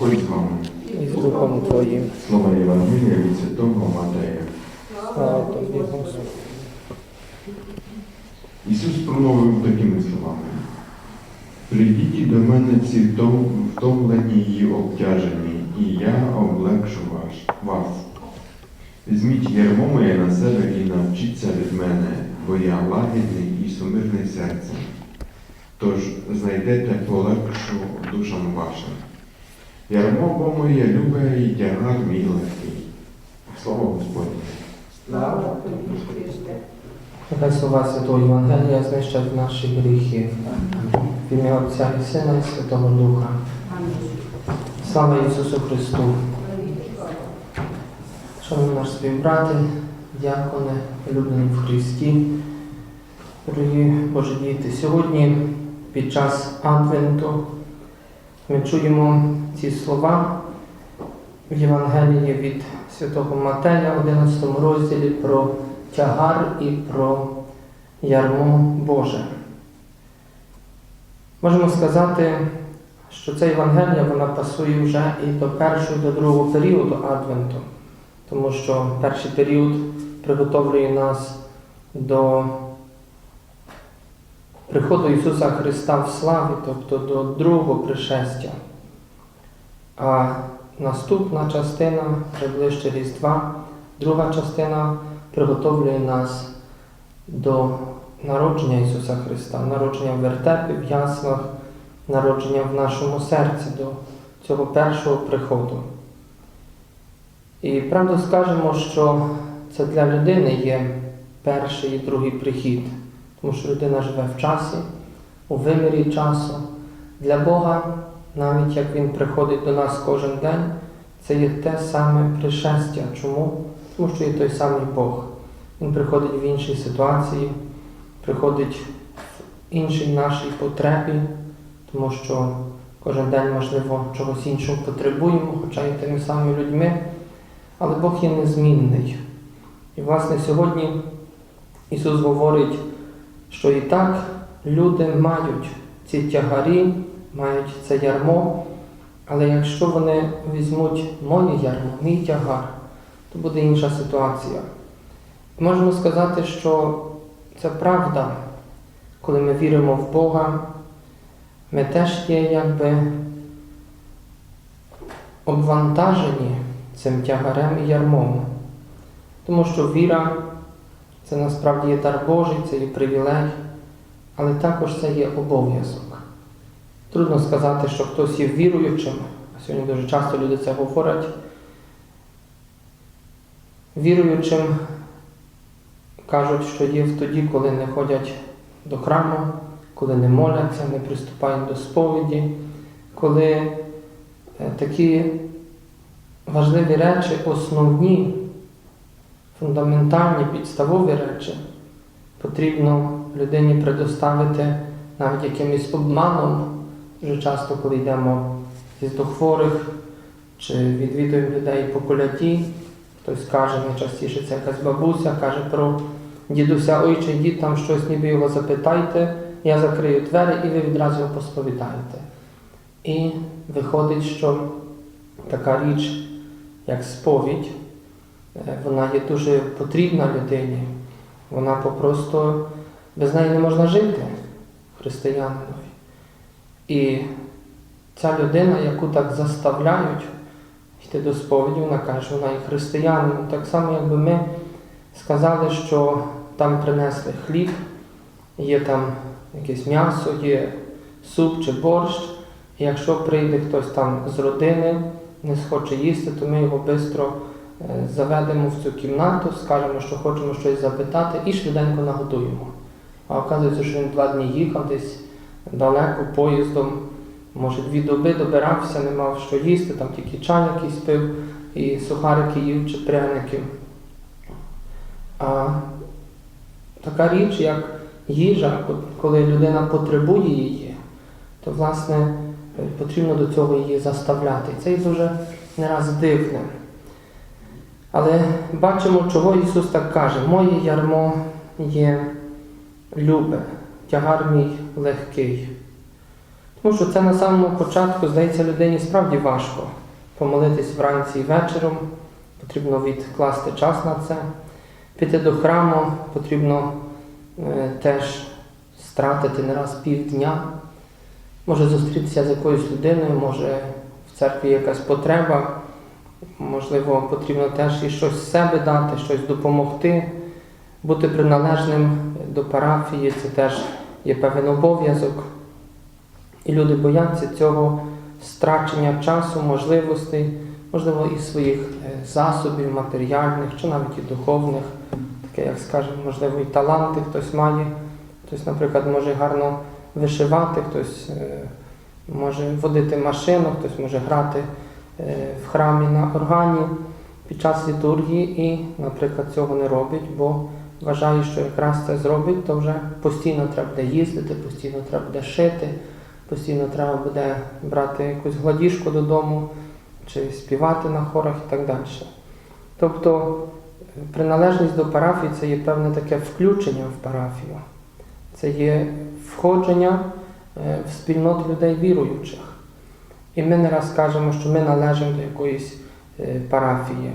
Господь з вами. і з Духом Твоїм. Слова Євангелія від Святого Матея. Слава Тобі, Господи. Ісус промовив такими словами. Прийдіть до мене ці втомлені і обтяжені, і я облегшу вас. Візьміть ярмо моє на себе і навчіться від мене, бо я лагідний і сумирний серцем. Тож знайдете полегшу душам вашим. Ярмо бо моє любе і тягар мій легкий. Слово Господнє. Слава тобі, Христе. Нехай слова Святого Євангелія знищать наші гріхи. В ім'я Отця і Сина і Святого Духа. Амінь. Слава Ісусу Христу! Шановні наші співбрати, дякони, улюблені в Христі, дорогі Божі діти, сьогодні під час Адвенту ми чуємо ці слова в Євангелії від Святого Матея, 11 розділі про тягар і про ярмо Боже. Можемо сказати, що ця Євангелія вона пасує вже і до першого, і до другого періоду Адвенту, тому що перший період приготовлює нас до приходу Ісуса Христа в славі, тобто до другого пришестя. А наступна частина, вже ближче Різдва, друга частина приготовлює нас до народження Ісуса Христа, народження в вертепі, в яслах, народження в нашому серці до цього першого приходу. І правду скажемо, що це для людини є перший і другий прихід, тому що людина живе в часі, у вимірі часу. Для Бога, навіть як Він приходить до нас кожен день, це є те саме пришестя. Чому? Тому що є той самий Бог. Він приходить в іншій ситуації, приходить в іншій нашій потребі, тому що кожен день, можливо, чогось іншого потребуємо, хоча і тими самими людьми, але Бог є незмінний. І, власне, сьогодні Ісус говорить, що і так люди мають ці тягарі, мають це ярмо, але якщо вони візьмуть моє ярмо, мій тягар, то буде інша ситуація. Можемо сказати, що це правда, коли ми віримо в Бога, ми теж є якби обвантажені цим тягарем і ярмом. Тому що віра це насправді є дар Божий, це є привілей, але також це є обов'язок. Трудно сказати, що хтось є віруючим, а сьогодні дуже часто люди це говорять. Віруючим кажуть, що є тоді, коли не ходять до храму, коли не моляться, не приступають до сповіді, коли е, такі важливі речі, основні, фундаментальні, підставові речі потрібно людині предоставити навіть якимось обманом. Дуже часто, коли йдемо до хворих чи відвідуємо людей по коляді, хтось каже, найчастіше це якась бабуся, каже про дідуся, ой, чи дід там щось, ніби його запитайте, я закрию двері і ви відразу його посповідаєте. І виходить, що така річ, як сповідь, вона є дуже потрібна людині. Вона попросту без неї не можна жити християнинові. І ця людина, яку так заставляють йти до сповіді, вона каже, вона є християнином. Так само, якби ми сказали, що там принесли хліб, є там якесь м'ясо, є суп чи борщ. І якщо прийде хтось там з родини, не схоче їсти, то ми його швидко заведемо в цю кімнату, скажемо, що хочемо щось запитати, і швиденько нагодуємо. А оказується, що він два дні їхав десь далеко поїздом, може дві доби добирався, не мав що їсти, там тільки чай якийсь пив, і сухарики їв чи пряники. А така річ, як їжа, коли людина потребує її, то власне е, потрібно до цього її заставляти. Це є дуже не раз дивне. Але бачимо, чого Ісус так каже: моє ярмо є любе, тягар мій легкий. Тому що це на самому початку, здається, людині справді важко помолитись вранці і вечором, потрібно відкласти час на це. Піти до храму потрібно е, теж стратити не раз півдня. Може зустрітися з якоюсь людиною, може в церкві якась потреба, можливо, потрібно теж і щось з себе дати, щось допомогти. Бути приналежним до парафії це теж є певний обов'язок. І люди бояться цього страчення часу, можливостей, можливо, і своїх е, засобів матеріальних чи навіть і духовних, таке, як скажемо, можливо, і таланти хтось має. Хтось, наприклад, може гарно вишивати, хтось е, може водити машину, хтось може грати в храмі на органі під час літургії і, наприклад, цього не робить, бо вважає, що якраз це зробить, то вже постійно треба буде їздити, постійно треба буде шити, постійно треба буде брати якусь гладішку додому чи співати на хорах і так далі. Тобто е, приналежність до парафії це є певне таке включення в парафію. Це є входження е, в спільноту людей віруючих. І ми не раз кажемо, що ми належимо до якоїсь е, парафії.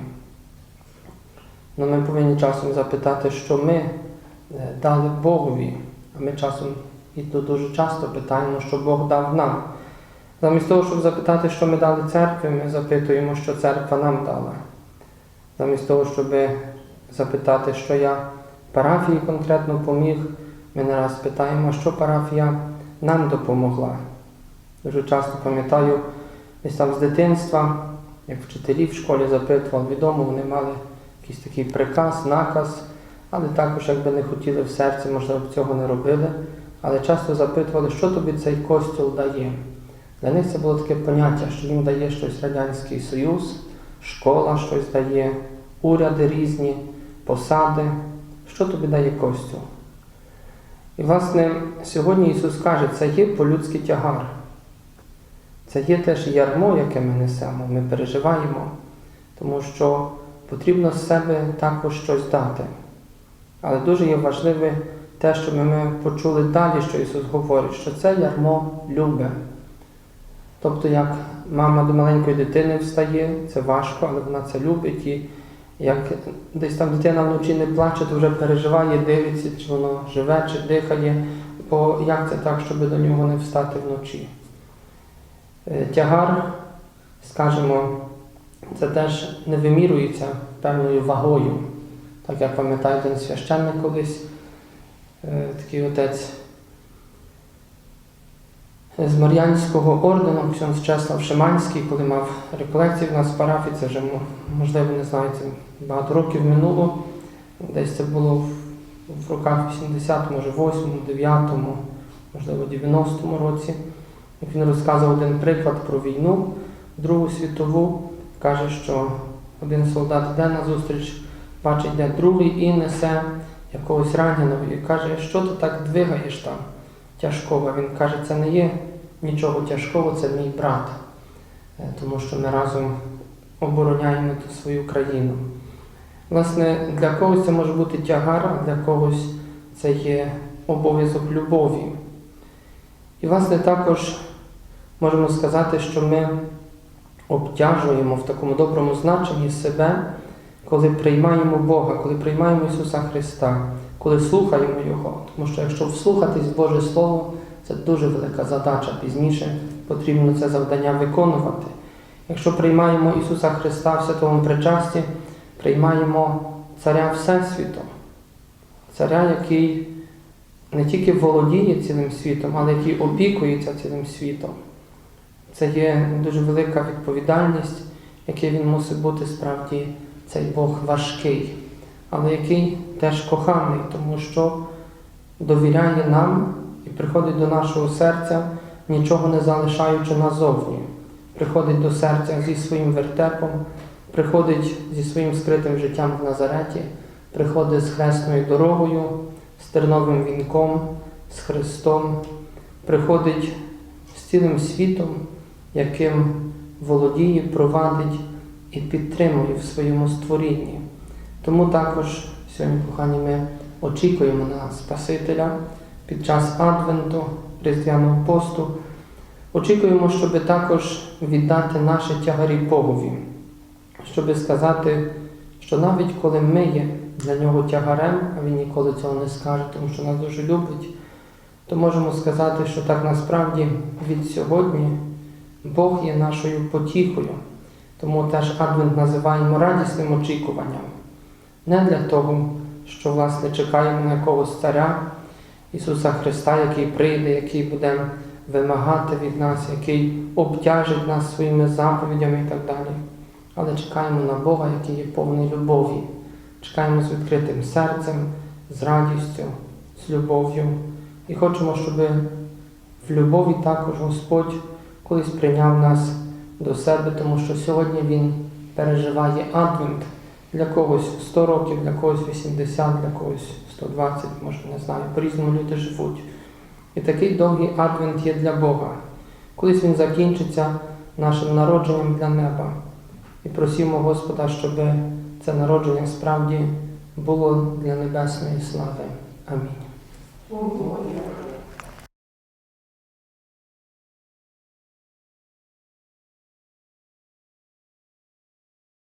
Ну, ми повинні часом запитати, що ми е, дали Богові. А ми часом і то дуже часто питаємо, що Бог дав нам. Замість того, щоб запитати, що ми дали церкві, ми запитуємо, що церква нам дала. Замість того, щоб запитати, що я парафії конкретно поміг, ми не раз питаємо, що парафія нам допомогла. Дуже часто пам'ятаю, десь там з дитинства, як вчителі в школі запитували, відомо, вони мали якийсь такий приказ, наказ, але також, якби не хотіли в серці, можливо, б цього не робили. Але часто запитували, що тобі цей костюл дає. Для них це було таке поняття, що їм дає щось Радянський Союз, школа щось дає, уряди різні, посади. Що тобі дає костюл? І, власне, сьогодні Ісус каже, це є по-людськи тягар. Це є теж ярмо, яке ми несемо, ми переживаємо, тому що потрібно з себе також щось дати. Але дуже є важливе те, що ми почули далі, що Ісус говорить, що це ярмо любе. Тобто, як мама до маленької дитини встає, це важко, але вона це любить. І як десь там дитина вночі не плаче, то вже переживає, дивиться, чи воно живе, чи дихає, бо як це так, щоб до нього не встати вночі. Е, Тягар, скажімо, це теж не вимірюється певною вагою. Так я пам'ятаю, один священник колись, е, такий отець з Мар'янського ордену, ксьонз Чеслав Шиманський, коли мав реколекції в нас в парафії, це вже, можливо, не знаю, багато років минуло. Десь це було в, в роках 80-му, може 8-му, 9-му, можливо, 90-му році. Він розказував один приклад про війну, Другу світову, каже, що один солдат йде на зустріч, бачить, де другий і несе якогось раненого і каже, що ти так двигаєш там тяжкого. Він каже, це не є нічого тяжкого, це мій брат, Е, тому що ми разом обороняємо ту свою країну. Власне, для когось це може бути тягар, а для когось це є обов'язок любові. І, власне, також можемо сказати, що ми обтяжуємо в такому доброму значенні себе, коли приймаємо Бога, коли приймаємо Ісуса Христа, коли слухаємо Його. Тому що якщо вслухатись в Боже Слово, це дуже велика задача. Пізніше потрібно це завдання виконувати. Якщо приймаємо Ісуса Христа в святому причасті, приймаємо Царя Всесвіту, Царя, який не тільки володіє цілим світом, але який опікується цілим світом. Це є дуже велика відповідальність, який він мусить бути справді цей Бог важкий, але який теж коханий, тому що довіряє нам і приходить до нашого серця, нічого не залишаючи назовні. Приходить до серця зі своїм вертепом, приходить зі своїм скритим життям в Назареті, приходить з хресною дорогою, з терновим вінком, з Христом, приходить з цілим світом, яким володіє, провадить і підтримує в своєму створінні. Тому також сьогодні, кохані, ми очікуємо на Спасителя під час Адвенту, Різдвяного посту, Очікуємо, щоб також віддати наші тягарі Богові, щоб сказати, що навіть коли ми є для нього тягарем, а він ніколи цього не скаже, тому що нас дуже любить, то можемо сказати, що так насправді від сьогодні Бог є нашою потіхою. Тому теж Адвент називаємо радісним очікуванням. Не для того, що власне чекаємо на якогось царя Ісуса Христа, який прийде, який буде вимагати від нас, який обтяжить нас своїми заповідями і так далі. Але чекаємо на Бога, який є повний любові. Чекаємо з відкритим серцем, з радістю, з любов'ю. І хочемо, щоб в любові також Господь колись прийняв нас до себе, тому що сьогодні Він переживає адвент. Для когось 100 років, для когось 80, для когось 120, може не знаю, по-різному люди живуть. І такий довгий адвент є для Бога. Колись він закінчиться нашим народженням для неба. І просимо Господа, щоб це народження справді було для небесної слави. Амінь.